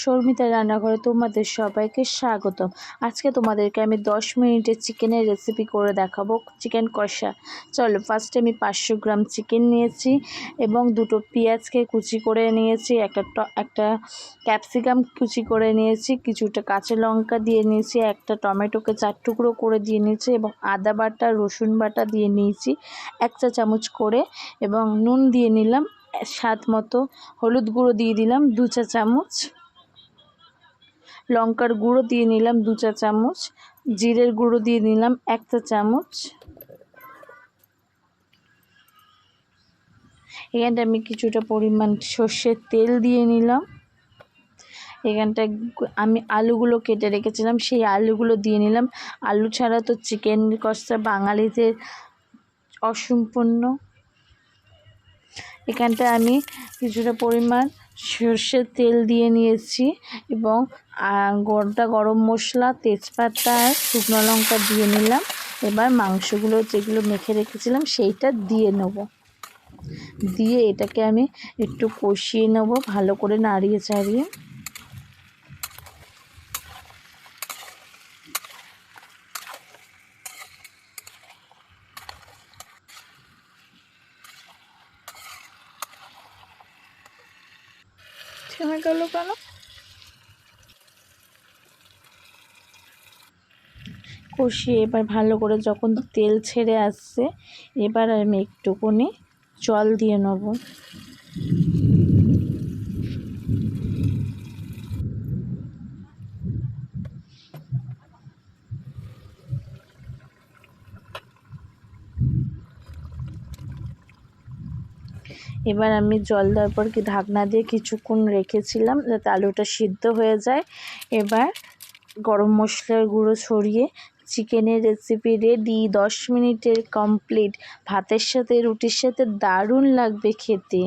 শর্মিতা রান্নাঘরে তোমাদের সবাইকে স্বাগত আজকে তোমাদেরকে আমি দশ মিনিটে চিকেনের রেসিপি করে দেখাবো, চিকেন কষা। চলো ফার্স্টে আমি পাঁচশো গ্রাম চিকেন নিয়েছি এবং দুটো পেঁয়াজকে কুচি করে নিয়েছি, একটা একটা ক্যাপসিকাম কুচি করে নিয়েছি, কিছুটা কাঁচা লঙ্কা দিয়ে নিয়েছি, একটা টমেটোকে চার টুকরো করে দিয়ে নিয়েছি এবং আদা বাটা, রসুন বাটা দিয়ে নিয়েছি এক চা চামচ করে এবং নুন দিয়ে নিলাম, স্বাদ মতো হলুদ গুঁড়ো দিয়ে দিলাম দু চা চামচ। লঙ্কার গুঁড়ো দিয়ে নিলাম দু চা চামচ, জিরের গুঁড়ো দিয়ে নিলাম এক চা চামচ। এখানটা আমি কিছুটা পরিমাণ সর্ষের তেল দিয়ে নিলাম। এখানটা আমি আলুগুলো কেটে রেখেছিলাম, সেই আলুগুলো দিয়ে নিলাম। আলু ছাড়া তো চিকেন কষা বাঙালিদের অসম্পূর্ণ। এখানটা আমি কিছুটা পরিমাণ সর্ষের তেল দিয়ে নিয়েছি এবং গোটা গরম মশলা, তেজপাতা আর শুকনো লঙ্কা দিয়ে নিলাম। এবার মাংসগুলো যেগুলো মেখে রেখেছিলাম সেইটা দিয়ে নেব। দিয়ে এটাকে আমি একটু কষিয়ে নেব ভালো করে নাড়িয়ে চাড়িয়ে থেমে গেল কেন? কষিয়ে এবার ভালো করে যখন তেল ছেড়ে আসছে, এবার আমি একটুকুনি জল দিয়ে নেব। এবার আমি জল দেওয়ার পর কি ঢাকনা দিয়ে কিছুক্ষণ রেখেছিলাম যাতে আলুটা সিদ্ধ হয়ে যায়। এবার গরম মশলার গুঁড়ো ছড়িয়ে চিকেনের রেসিপি রেডি দশ মিনিটের কমপ্লিট ভাতের সাথে, রুটির সাথে দারুণ লাগবে খেতে।